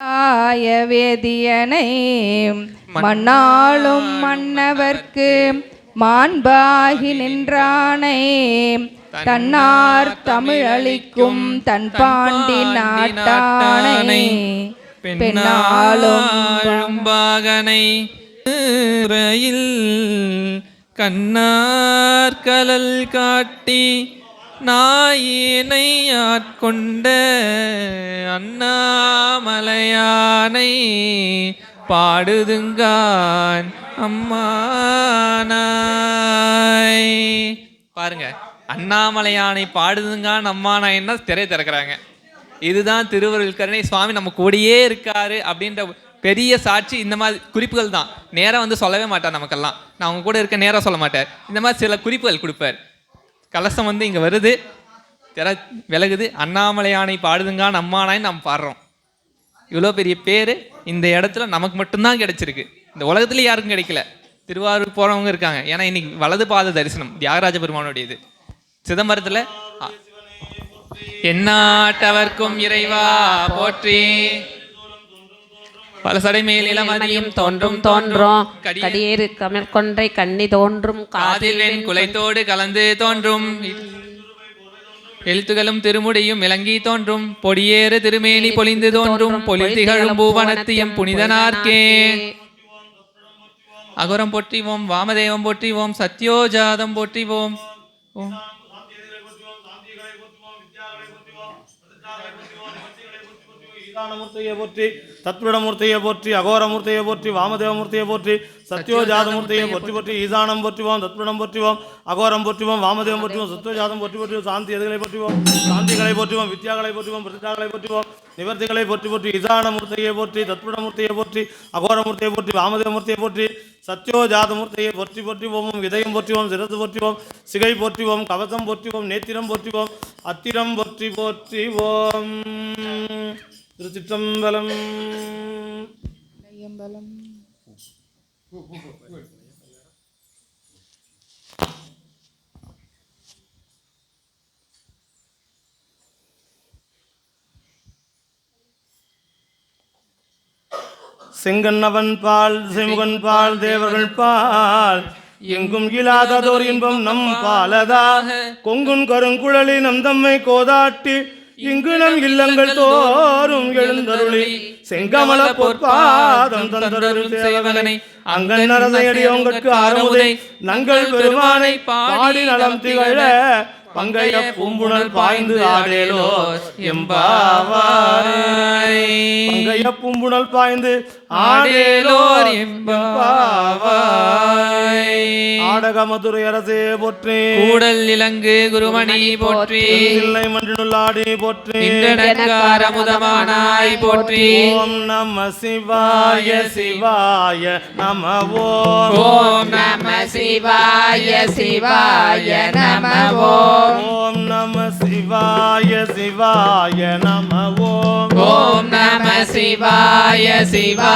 ஆய வேதியனை மண்ணாளும் மன்னவர்க்கு மாண்பாகி நின்றானை. தன்னார் தமிழளிக்கும் தன் பாண்டி நாட்டானை. பெண்ணாளும் ரயில் கண்ணார் கலல் காட்டி நாயினை ஆட்கொண்ட அண்ணாமலையானை பாடுதுங்கான் அம்மானாய். பாருங்க அண்ணாமலையானை பாடுதுங்கான் அம்மானாய்ன்னா திரை திறக்கிறாங்க. இதுதான் திருவருள் கருணை. சுவாமி நம்ம கூடயே இருக்காரு அப்படின்ற பெரிய சாட்சி இந்த மாதிரி குறிப்புகள் தான். நேராக வந்து சொல்லவே மாட்டார் நமக்கெல்லாம். நான் அவங்க கூட இருக்க நேராக சொல்ல மாட்டார். இந்த மாதிரி சில குறிப்புகள் கொடுப்பார். கலசம் வந்து இங்கே வருது. திற விலகுது. அண்ணாமலையானை பாடுதுங்கான் அம்மானாய் நாம் பாடுறோம். இவ்வளோ பெரிய பேர் இந்த இடத்துல நமக்கு மட்டும்தான் கிடைச்சிருக்கு. இந்த உலகத்துல யாருக்கும் கிடைக்கல. திருவாரூர் போகிறவங்க இருக்காங்க. ஏன்னா இன்னைக்கு வலது பாத தரிசனம் தியாகராஜ பெருமானுடையது. சிதம்பரத்தில் என்னாட்டவர்க்கும் எந்நாட்டவர்க்கும் இறைவா போற்றி. பல சடை மேல் இளமதியும் தோன்றும் தோன்றும் கடிய- கடியேறு கமர்கொன்றை கண்ணி தோன்றும். காதில் வெண் குலைத்தோடு கலந்து தோன்றும். எழுத்துகளும் திருமுடியும் விளங்கி தோன்றும். பொடியேறு திருமேனி பொலிந்து தோன்றும். பொலில் திகழும் பூவனத்தியம் புனிதனார்க்கே. அகுரம் போற்றிவோம் வாமதேவம் போற்றிவோம் சத்யோஜாதம் போற்றிவோம் ஓம். ஈசானமூர்த்தியை போற்றி தத்விடமூர்த்தியை போற்றி அகோரமூர்த்தியை போற்றி வாமதேவமூர்த்தியை போற்றி சத்யோஜாதமூர்த்தியை போற்றி போற்றி ஈசானம் போற்றுவோம் தத்விடம் போற்றுவோம் அகோரம் போற்றுவோம் வாமதேவம் போற்றுவோம் சத்யோஜாதம் போற்றி போற்றுவோம் சாந்தி எதுகளை போற்றுவோம் சாந்திகளை போற்றுவோம் வித்யாகளை போற்றுவோம் பிரதிஷ்டாக்களை போற்றுவோம் நிவர்த்திகளை போற்றி போற்றி ஈசானமூர்த்தியை போற்றி தத்விடமூர்த்தியை போற்றி அகோரமூர்த்தியை போற்றி வாமதேவமூர்த்தியை போற்றி சத்யோஜாதமூர்த்தியை போற்றி போற்றுவோம் இதயம் போற்றுவோம் சிரசு போற்றுவோம் சிகை போற்றுவோம் கவசம் போற்றுவோம் நேத்திரம் போற்றுவோம் அத்திரம் போற்றி போற்றிவோம். திருச்சிற்றம்பலம். செங்கண்ணவன் பால் செமுகன் பால் தேவர்கள் பால். எங்கும் இல்லாததோர் இன்பம் நம் பாலதா கொங்குன் கருங்குழலி நம் தம்மை கோதாட்டி. இங்கு நம் இல்லங்கள் தோறும் எழுந்தருளி செங்கமல பொற்பாதம் தந்தருள் சேவகனை அங்கன் அரசையடி உங்களுக்கு அறமுதை நங்கள் பெருமானை பாடி நலம் திகழ பங்கைய பூம்புணல் பாய்ந்து ஆடேலோ எம்பாவாய் பங்கைய பூம்புணல் பாய்ந்து ஆடேலோர் எம்பாவாய் ஆடக மதுரை அரசே போற்றி. கூடல் இலங்கு குருமணி போற்றி. இல்லை மன்றினுள்ளாடி போற்றி. இன்றனக்கார முதமானாய் போற்றி. ஓம் நம சிவாய சிவாய நம ஓம் ஓம் நம சிவாய சிவாய நம ஓம் ஓம் நம சிவாய சிவாய நம ஓம் ஓம் நம சிவாய சிவாய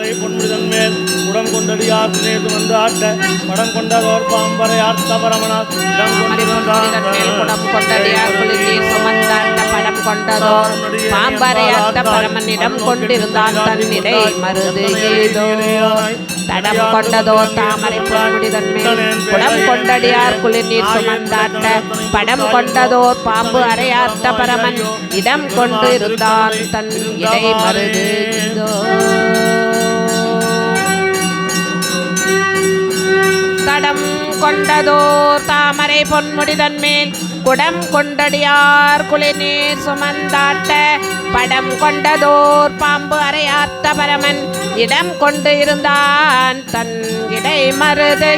தாமரை பொன்முடிதன் மேல் உடம் கொண்டடியார் நேது வந்து ஆட்ட? படம் கொண்டதோர் பாம்பரை ஆர்த்த பரமனார். இடம் பரமனிடம் கொண்டிருந்தான் தன்னிடை மருது ஏதோ? தடம் கொண்டதோ? தாமரை பொன்முடிதன் மேல் கொண்டடியார் குளிர்நீர் சுமந்தாட்ட படம் கொண்டதோர் பாம்பு அறையாத்த பரமன் இடம் கொண்டு இருந்தான் தன் இடை மருது ஏதோ. கொண்டதோர் தாமரை பொன்முடிதன் மேல். குடம் கொண்டடியார் குளிநீர் சுமந்தாட்ட. படம் கொண்டதோர் பாம்பு அறையாத்த பரமன். இடம் கொண்டு இருந்தான் தன் இடை மருது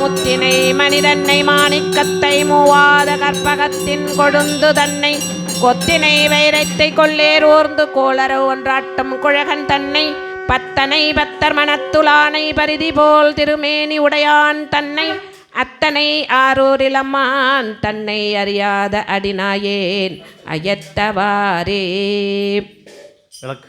முத்தினை மனிதன்னை மாணிக்கத்தை மூவாத கற்பகத்தின் கொழுந்து தன்னை. கொத்தினை வைரத்தை கொள்ளேர் ஊர்ந்து கோளரோ ஒன்றாட்டும் குழகன் தன்னை. பத்தனை பத்தர் மனத்துளானை பரிதி போல் திருமேனி உடையான் தன்னை அத்தனை ஆரூரிலம்மான் தன்னை அறியாத அடினாயேன் அயத்தவாரே விளக்கு.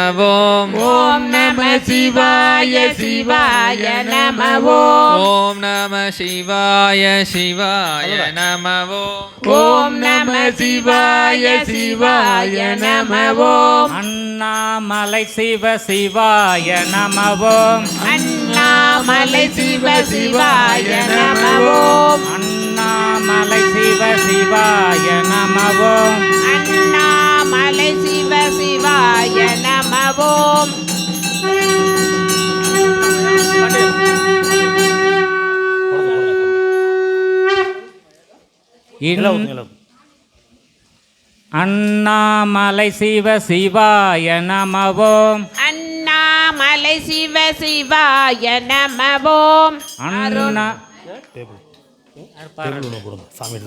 नमः ॐ नमः शिवाय शिवाय नमः ॐ नमः शिवाय शिवाय नमः ॐ नमः शिवाय शिवाय नमः अन्नामलै शिव शिवाय नमः अन्नामलै शिव शिवाय नमः अन्नामलै शिव शिवाय नमः अन्नामलै शिव शिवाय नमः போம் அண்ணாமலை சிவ சிவாய நமவோம். அண்ணாமலை சிவ சிவாய நமவோம். அருணா. சாமி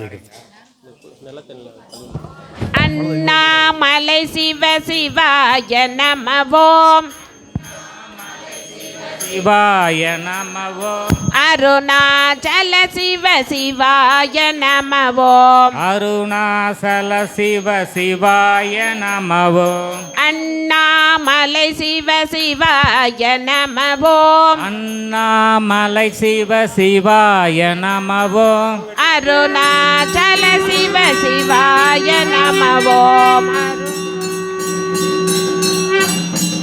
அண்ணாமலை சிவ சிவாய நமவோம் சிவாய நமவோ. அருணாச்சல சிவ சிவாய நமவோ. அருணாசல சிவ சிவாய நமவோ. அண்ணாமலை சிவ சிவாய நமவோ. அண்ணாமலை சிவ சிவாய நமவோ. அருணாச்சல சிவ சிவாய நமவோ.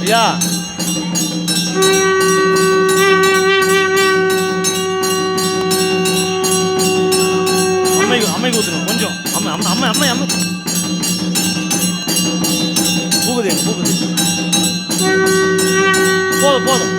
Yeah. ஐயா அம்மைக்கு அம்மைக்கு ஊற்றுங்க கொஞ்சம். அம்மை அம்மை அம்மை அம்மை அம்மை. பூகுது எங்க பூகுது போதும் போதும்.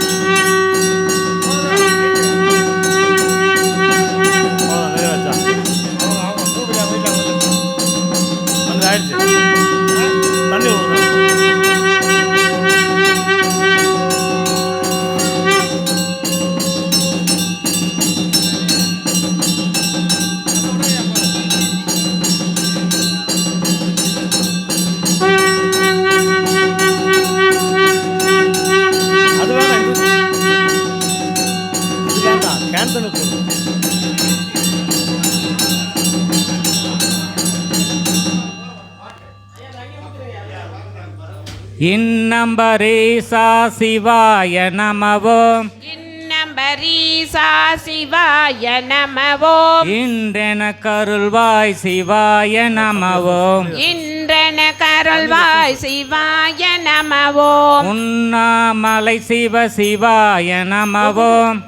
இன்னம்பரீசா சிவாய நமவோம் இன்னம்பரீசா சிவாய நமவோம் இன்றென கருள்வாய் சிவாய நமவோம் இன்றன கருள்வாய் சிவாய நமவோம் உண்ணாமலை சிவ சிவாய நமவோம்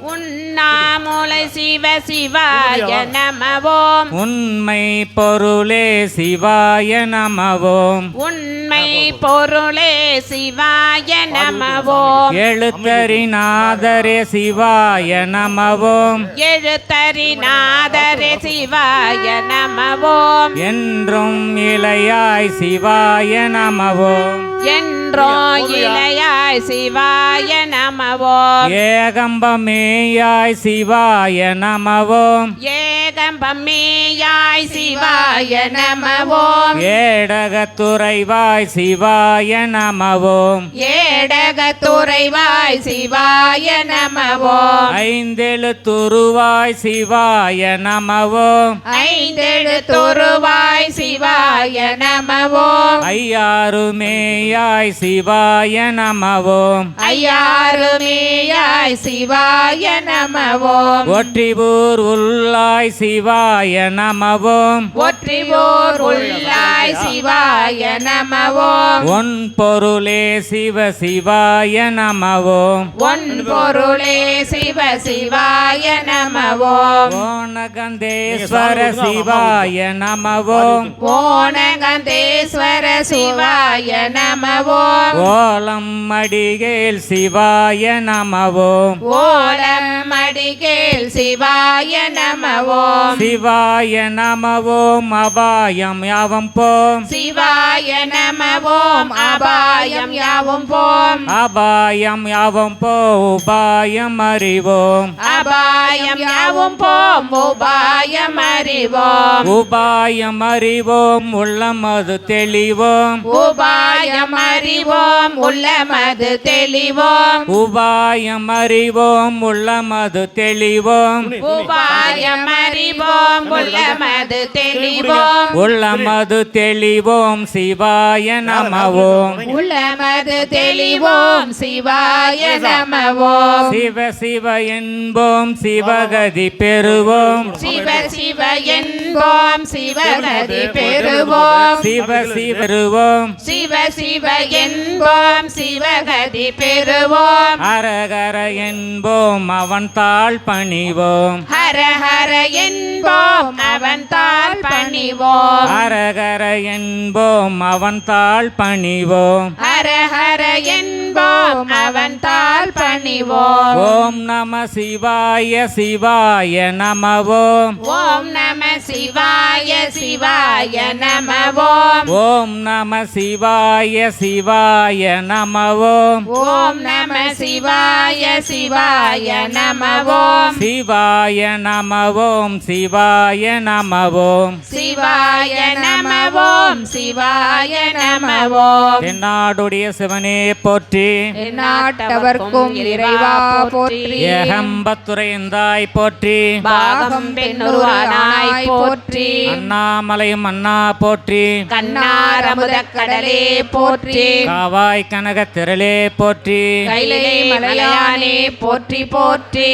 உண்ணாமுலை சிவ சிவாய நமவோம். உண்மை பொருளே சிவாய நமவோம். உண்மை பொருளே சிவாய நமவோம். எழுத்தறிநாதரே சிவாய நமவோம். எழுத்தறிநாதரே சிவாய நமவோம். என்றும் இளையாய் சிவாய நமவோம். என்றோ இளையாய் சிவாய நமவோம். ஏகம்பமேயாய் சிவாய நமவோம். ஏகம்பமேயாய் சிவாய நமவோம். ஏடகத்துறைவாய் சிவாய நமவோம். ஏடகத்துறைவாய் சிவாய நமவோம். ஐந்தெழுத்துருவாய் சிவாய நமவோம். ஐந்தெழுத்துருவாய் சிவாய நமவோம். ஐயாறுமேயாய் சிவாய நமவோம். ஐயாறுமேயாய் சிவாய நமவோம். ஒற்றிபூர் உள்ளாய் சிவாய நமவோம். ஒற்றிவோர் உள்ளாய் சிவாய நமவோம். ஒன் பொருளே சிவ சிவாய நமவோம். ஒன் பொருளே சிவ சிவாய நமவோம். ஓணகந்தேஸ்வர சிவாய நமவோம். ஓணகந்தேஸ்வர சிவாய நமவோம். ஓலம் மடிகேல் சிவாய நமவோம். ஓலம் மடிகேல் சிவாய நமவோம் சிவாய நமவோம் அபாயம் யாவம் போம். சிவாய நமவோம் அபாயம் யாவும் போம். அபாயம் யாவம் போ உபாயம் அறிவோம். அபாயம் யாவும் போம் உபாயம் அறிவோம். உபாயம் அறிவோம் உள்ளம் அது தெளிவோம். உபாயம் அறிவோம் உள்ளமது தெளிவோம். உபாயம் அறிவோம் உள்ளம் அது தெளிவோம். உபாயம் அறிவோம் உள்ளமது தெளிவோம். உள்ளம் அது தெளிவோம். சிவாய நமவோம். உள்ளமது தெளிவோம். சிவாய நமவோம். சிவ சிவ என்போம். சிவகதி பெறுவோம். சிவ சிவ என்போம். சிவகதி பெறுவோம். சிவ சிவருவோம் சிவ சிவ என்போம். சிவகதி பெறுவோம். அரகர என்போம். அவன் தாழ் பணிவோம். ஹர ஹர என்போம் அவன் தாள் பணிவோம். அரகர என்போம் அவன் தாழ் பணிவோம். ஹர ஹர என்போம் அவன் தாள் பணிவோம். ஓம் நம சிவாய சிவாய நமவோம். ஓம் நம சிவாய சிவாய நமவோம். ஓம் நம சிவாய சிவாய நமவோம். ஓம் நம சிவாய சிவாய நமவோம். சிவாய நமவோம் சிவாய நமவோம். சிவாய நமவோம் சிவாய நமவோம். தென்னாடுடைய சிவனே போற்றி. நாட்டவர்க்கும் இறைவா போற்றி. ஏகம்பத்துறைந்தாய் போற்றி. பாகம் பெண்ணுருவானாய் போற்றி. அண்ணாமலையும் அண்ணா போற்றி. கண்ணார் அமுதக் கடலே போற்றி. காவாய் கனக திரளே போற்றி. கைலை மலையானே போற்றி போற்றி.